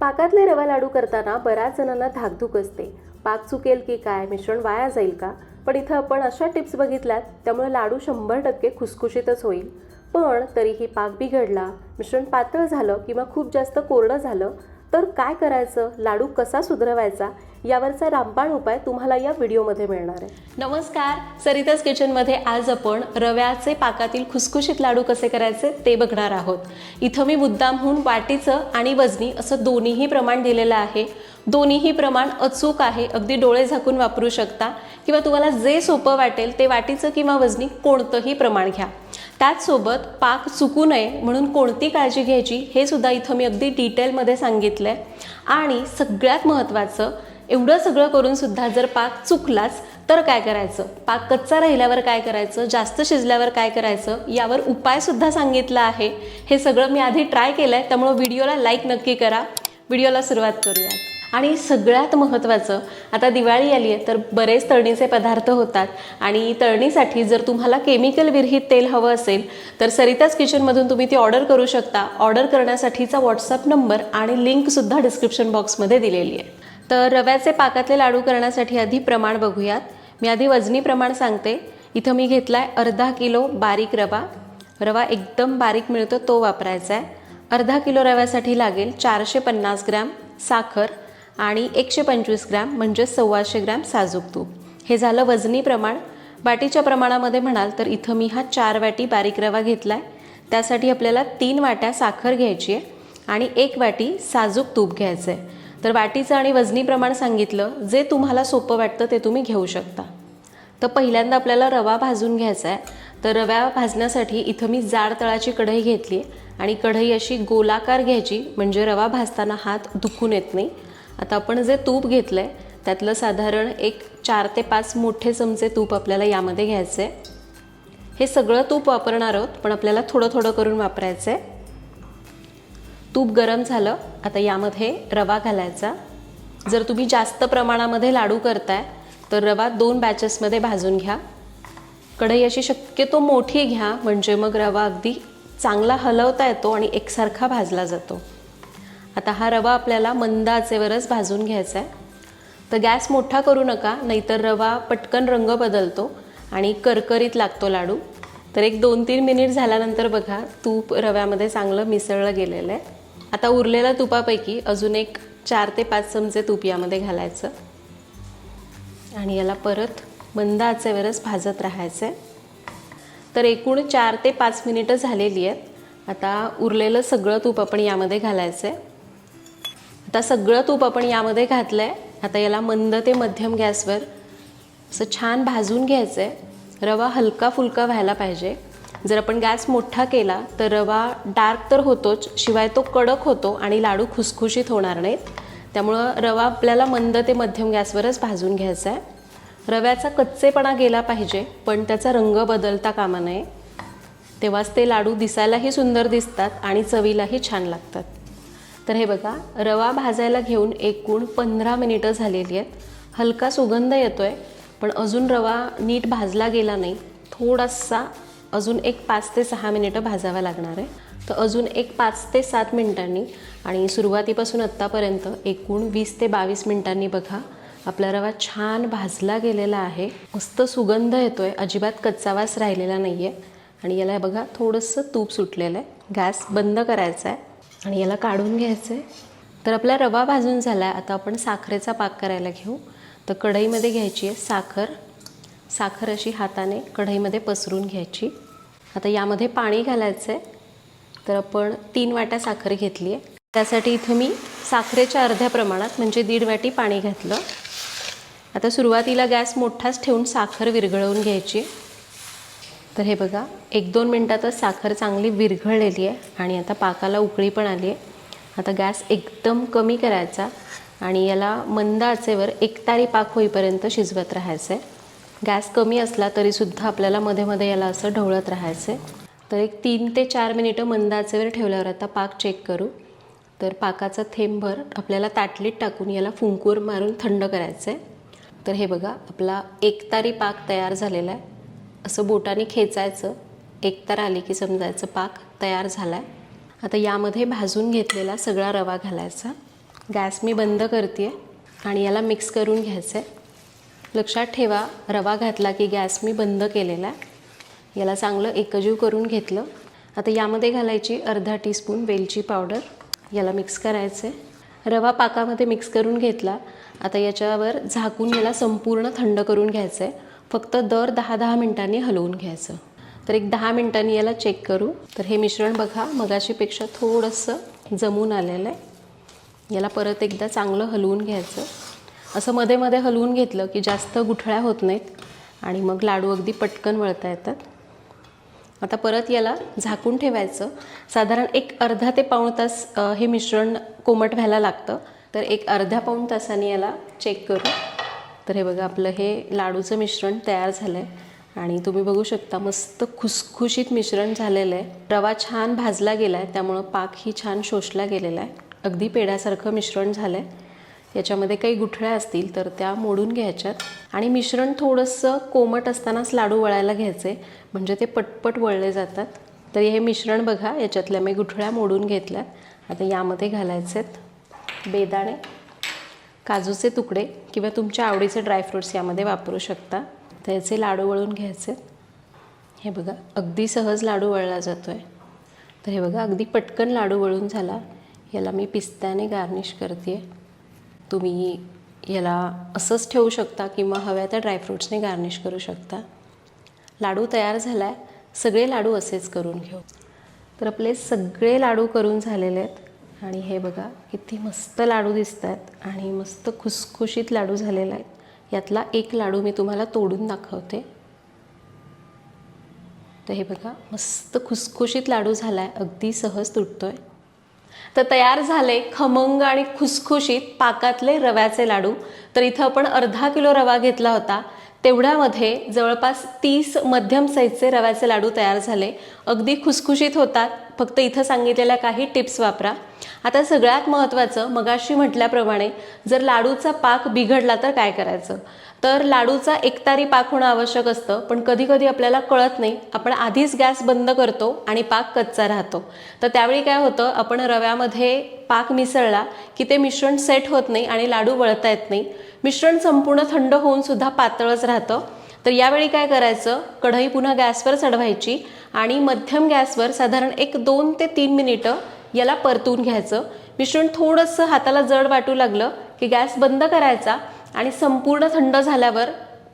पाकातले रवा लाडू करताना बऱ्याच जणांना धाकधूक असते. पाक चुकेल की काय मिश्रण वाया जाईल का? पण इथं आपण अशा टिप्स बघितल्यात त्यामुळे लाडू शंभर टक्के खुसखुशीतच होईल. पण तरीही पाक बिघडला मिश्रण पातळ झालं किंवा खूप जास्त कोरडं झालं तर काय करायचं? लाडू कसा सुधरवायचा? यावरचा रामबाण उपाय तुम्हाला या व्हिडिओमध्ये मिळणार आहे. नमस्कार सरिताज किचनमध्ये आज आपण रव्याचे पाकातील खुसखुशीत लाडू कसे करायचे ते बघणार आहोत. इथं मी मुद्दामहून वाटीचं आणि वजनी असं दोन्हीही प्रमाण दिलेलं आहे. दोन्हीही प्रमाण अचूक आहे अगदी डोळे झाकून वापरू शकता. किंवा तुम्हाला जे सोपं वाटेल ते वाटीचं किंवा वजनी कोणतंही प्रमाण घ्या. त्याचसोबत पाक चुकू नये म्हणून कोणती काळजी घ्यायची हे सुद्धा इथं मी अगदी डिटेलमध्ये सांगितलं आहे आणि सगळ्यात महत्त्वाचं एवढं सगळं करून सुद्धा जर पाक चुकलाच तर काय करायचं? पाक कच्चा राहिल्यावर काय करायचं? जास्त शिजल्यावर काय करायचं? यावर उपायसुद्धा सांगितला आहे. हे सगळं मी आधी ट्राय केलं आहे त्यामुळं व्हिडिओला लाईक नक्की करा. व्हिडिओला सुरुवात करूया आणि सगळ्यात महत्त्वाचं आता दिवाळी आली आहे तर बरेच तळणीचे पदार्थ होतात. आणि तळणीसाठी जर तुम्हाला केमिकल विरहित तेल हवं असेल तर सरिताज किचनमधून तुम्ही ती ऑर्डर करू शकता. ऑर्डर करण्यासाठीचा व्हॉट्सअप नंबर आणि लिंकसुद्धा डिस्क्रिप्शन बॉक्समध्ये दिलेली आहे. तर रव्याचे पाकातले लाडू करण्यासाठी आधी प्रमाण बघूयात. मी आधी वजनी प्रमाण सांगते. इथं मी घेतला आहे अर्धा किलो बारीक रवा. रवा एकदम बारीक मिळतो तो वापरायचा आहे अर्धा किलो रव्यासाठी लागेल चारशे पन्नास ग्रॅम साखर आणि एकशे पंचवीस ग्रॅम म्हणजे सव्वाशे ग्रॅम साजूक तूप. हे झालं वजनी प्रमाण. वाटीच्या प्रमाणामध्ये म्हणाल तर इथं मी हा चार वाटी बारीक रवा घेतला आहे त्यासाठी आपल्याला तीन वाट्या साखर घ्यायची आहे आणि एक वाटी साजूक तूप घ्यायचं आहे तर वाटीचं आणि वजनी प्रमाण सांगितलं जे तुम्हाला सोपं वाटतं ते तुम्ही घेऊ शकता. तर पहिल्यांदा आपल्याला रवा भाजून घ्यायचा आहे तर रव्या भाजण्यासाठी इथं मी जाड तळाची कढई घेतली आहे आणि कढई अशी गोलाकार घ्यायची म्हणजे रवा भाजताना हात दुखून येत नाही. आता आपण जे तूप घेतलं आहे त्यातलं साधारण एक चार ते पाच मोठे चमचे तूप आपल्याला यामध्ये घ्यायचं आहे हे सगळं तूप वापरणार आहोत पण आपल्याला थोडं थोडं करून वापरायचं आहे तूप गरम झालं आता यामध्ये रवा घालायचा. जर तुम्ही जास्त प्रमाणामध्ये लाडू करताय तर रवा दोन बॅचेसमध्ये भाजून घ्या. कढई अशी शक्यतो मोठी घ्या म्हणजे मग रवा अगदी चांगला हलवता येतो आणि एकसारखा भाजला जातो. आता हा रवा आपल्याला मंद आचेवरच भाजून घ्यायचा आहे तर गॅस मोठा करू नका नाहीतर रवा पटकन रंग बदलतो आणि करकरीत लागतो लाडू. तर एक दोन तीन मिनिट झाल्यानंतर बघा तूप रव्यामध्ये चांगलं मिसळलं गेलेलं आहे. आता उरलेल्या तुपापैकी अजून एक चार ते पाच चमचे तूप यामध्ये घालायचं. आणि याला परत मंद आचेवरच भाजत राहायचं आहे तर एकूण चार ते पाच मिनिटं झालेली आहेत. आता उरलेलं सगळं तूप आपण यामध्ये घालायचं आहे आता सगळं तूप आपण यामध्ये घातलं आहे आता याला मंद ते मध्यम गॅसवर असं छान भाजून घ्यायचं आहे रवा हलका फुलका व्हायला पाहिजे. जर आपण गॅस मोठा केला तर रवा डार्क तर होतोच शिवाय तो कडक होतो आणि लाडू खुसखुशीत होणार नाहीत. त्यामुळं रवा आपल्याला मंद ते मध्यम गॅसवरच भाजून घ्यायचा आहे. रव्याचा कच्चेपणा गेला पाहिजे पण त्याचा रंग बदलता कामा नये. तेव्हाच ते लाडू दिसायलाही सुंदर दिसतात आणि चवीलाही छान लागतात. तर हे बघा रवा भाजायला घेऊन एकूण पंधरा मिनिटं झालेली आहेत. हलका सुगंध येतो आहे पण अजून रवा नीट भाजला गेला नाही. थोडासा अजून एक पाच ते सहा मिनिटं भाजावं लागणार आहे. तर अजून एक पाच ते सात मिनिटांनी आणि सुरुवातीपासून आत्तापर्यंत एकूण वीस ते बावीस मिनिटांनी बघा आपला रवा छान भाजला गेलेला आहे. मस्त सुगंध येतो आहे अजिबात कच्चावास राहिलेला नाही आहे आणि याला बघा थोडंसं तूप सुटलेलं आहे. गॅस बंद करायचा आहे. आणि याला काढून घ्यायचं आहे तर आपला रवा भाजून झाला आहे आता आपण साखरेचा पाक करायला घेऊ. तर कढईमध्ये घ्यायची आहे साखर. साखर अशी हाताने कढईमध्ये पसरून घ्यायची. आता यामध्ये पाणी घालायचं आहे तर आपण तीन वाट्या साखर घेतली आहे त्यासाठी इथं मी साखरेच्या अर्ध्या प्रमाणात म्हणजे दीड वाटी पाणी घातलं. आता सुरुवातीला गॅस मोठाच ठेवून साखर विरघळवून घ्यायची. तर हे बघा एक दोन मिनटातच साखर चांगली विरघळलेली आहे आणि आता पाकाला उकळी पण आली आहे आता गॅस एकदम कमी करायचा आणि याला मंद आचेवर एकतारी पाक होईपर्यंत शिजवत राहायचं आहे गॅस कमी असला तरीसुद्धा आपल्याला मध्ये मध्ये याला असं ढवळत राहायचं आहे तर एक तीन ते चार मिनिटं मंद आचेवर ठेवल्यावर आता पाक चेक करू. तर पाकाचा थेंबभर आपल्याला ताटलीत टाकून याला फुंकूर मारून थंड करायचं आहे तर हे बघा आपला एकतारी पाक तयार झालेला आहे. असं बोटाने खेचायचं. एकतार आली की समजायचं पाक तयार झाला आहे आता यामध्ये भाजून घेतलेला सगळा रवा घालायचा. गॅस मी बंद करते आणि याला मिक्स करून घ्यायचं आहे लक्षात ठेवा रवा घातला की गॅस मी बंद केलेला आहे. याला चांगलं एकजीव करून घेतलं. आता यामध्ये घालायची अर्धा टीस्पून वेलची पावडर याला मिक्स करायचं आहे रवा पाकामध्ये मिक्स करून घेतला. आता याच्यावर झाकून याला संपूर्ण थंड करून घ्यायचं आहे फक्त दर दहा दहा मिनटांनी हलवून घ्यायचं. तर एक दहा मिनटांनी याला चेक करू. तर हे मिश्रण बघा मगाशीपेक्षा थोडंसं जमून आलेलं आहे. याला परत एकदा चांगलं हलवून घ्यायचं. असं मध्ये मध्ये हलवून घेतलं की जास्त गुठळ्या होत नाहीत आणि मग लाडू अगदी पटकन वळता येतात. आता परत याला झाकून ठेवायचं. साधारण एक अर्धा ते पाऊण तास हे मिश्रण कोमट व्हायला लागतं. तर एक अर्ध्या पाऊण तासाने याला चेक करू. तर हे बघा आपलं हे लाडूचं मिश्रण तयार झालं आहे आणि तुम्ही बघू शकता मस्त खुसखुशीत मिश्रण झालेलं आहे. रवा छान भाजला गेला आहे त्यामुळं पाकही छान शोषला गेलेला आहे. अगदी पेढ्यासारखं मिश्रण झालं आहे याच्यामध्ये काही गुठळ्या असतील तर त्या मोडून घ्यायच्यात. आणि मिश्रण थोडंसं कोमट असतानाच लाडू वळायला घ्यायचे. म्हणजे ते पटपट वळले जातात. तर हे मिश्रण बघा याच्यातल्या मी गुठळ्या मोडून घेतल्या. आता यामध्ये घालायचे आहेत बेदाणे काजूचे तुकडे किंवा तुमच्या आवडीचे ड्रायफ्रुट्स यामध्ये वापरू शकता. तर याचे लाडू वळून घ्यायचे. हे बघा अगदी सहज लाडू वळला जातो आहे तर हे बघा अगदी पटकन लाडू वळून झाला. याला मी पिस्त्याने गार्निश करते आहे तुम्ही याला असंच ठेवू शकता किंवा हव्या त्या ड्रायफ्रूट्सने गार्निश करू शकता. लाडू तयार झाला आहे सगळे लाडू असेच करून घेऊ. तर आपले सगळे लाडू करून झालेले आहेत. आणि हे बघा किती मस्त लाडू दिसत आहेत आणि मस्त खुसखुशीत लाडू झालेला आहेत. यातला एक लाडू मी तुम्हाला तोडून दाखवते. तर हे बघा मस्त खुसखुशीत लाडू झाला आहे अगदी सहज तुटतो आहे तर तयार झाले खमंग आणि खुसखुशीत पाकातले रव्याचे लाडू. तर इथं आपण अर्धा किलो रवा घेतला होता. तेवढ्यामध्ये जवळपास तीस मध्यम साईजचे रव्याचे लाडू तयार झाले. अगदी खुसखुशीत होतात. फक्त इथं सांगितलेल्या काही टिप्स वापरा. आता सगळ्यात महत्त्वाचं मगाशी म्हटल्याप्रमाणे जर लाडूचा पाक बिघडला तर काय करायचं? तर लाडूचा एकतारी पाक होणं आवश्यक असतं पण कधी कधी आपल्याला कळत नाही. आपण आधीच गॅस बंद करतो आणि पाक कच्चा राहतो. तर त्यावेळी काय होतं आपण रव्यामध्ये पाक मिसळला की ते मिश्रण सेट होत नाही आणि लाडू वळता येत नाही. मिश्रण संपूर्ण थंड होऊन सुद्धा पातळच राहतं. तर यावेळी काय करायचं कढई पुन्हा गॅसवर चढवायची आणि मध्यम गॅसवर साधारण एक दोन ते तीन मिनिटं याला परतून घ्यायचं. मिश्रण थोडंसं हाताला जड वाटू लागलं की गॅस बंद करायचा आणि संपूर्ण थंड झाल्यावर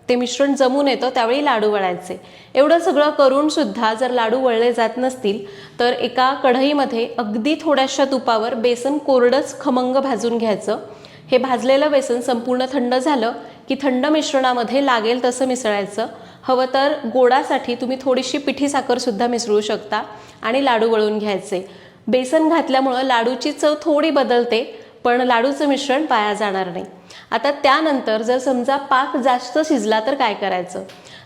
ते मिश्रण जमून येतं त्यावेळी लाडू वळायचे. एवढं सगळं करून सुद्धा जर लाडू वळले जात नसतील तर एका कढईमध्ये अगदी थोड्याशा तुपावर बेसन कोरडंच खमंग भाजून घ्यायचं. हे भाजलेलं बेसन संपूर्ण थंड झालं की थंड मिश्रणामध्ये लागेल तसं मिसळायचं. हवं तर गोडासाठी तुम्ही थोडीशी पिठी साखरसुद्धा मिसळू शकता आणि लाडू वळून घ्यायचे. बेसन घातल्यामुळं लाडूची चव थोडी बदलते पण लाडूचं मिश्रण पाया जाणार नाही. आता त्यानंतर जर समजा पाक जास्त शिजला तर काय करायचं?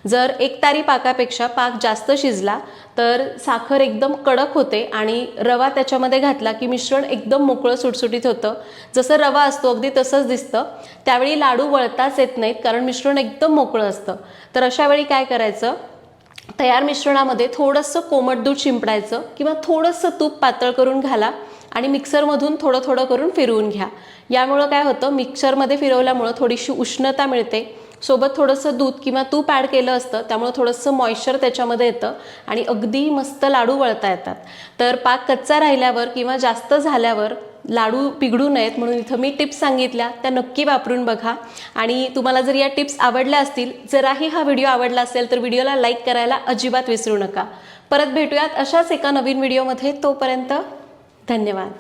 जर एक तारी पाकापेक्षा पाक जास्त शिजला तर साखर एकदम कडक होते आणि रवा त्याच्यामध्ये घातला की मिश्रण एकदम मोकळं सुटसुटीत होतं. जसं रवा असतो अगदी तसंच दिसतं. त्यावेळी लाडू वळताच येत नाहीत कारण मिश्रण एकदम मोकळं असतं. तर अशा वेळी काय करायचं? तयार मिश्रणामध्ये थोडंसं कोमट दूध शिंपडायचं किंवा थोडंसं तूप पातळ करून घाला आणि मिक्सरमधून थोडं थोडं करून फिरवून घ्या. यामुळं काय होतं मिक्सरमध्ये फिरवल्यामुळं थोडीशी उष्णता मिळते. सोबत थोडंसं दूध किंवा तूप ॲड केलं असतं त्यामुळं थोडंसं मॉइश्चर त्याच्यामध्ये येतं आणि अगदी मस्त लाडू वळता येतात. तर पाक कच्चा राहिल्यावर किंवा जास्त झाल्यावर लाडू पिघडू नयेत म्हणून इथं मी टिप्स सांगितल्या त्या नक्की वापरून बघा. आणि तुम्हाला जर या टिप्स आवडल्या असतील जराही हा व्हिडिओ आवडला असेल तर व्हिडिओला लाईक करायला अजिबात विसरू नका. परत भेटूयात अशाच एका नवीन व्हिडिओमध्ये. तोपर्यंत धन्यवाद.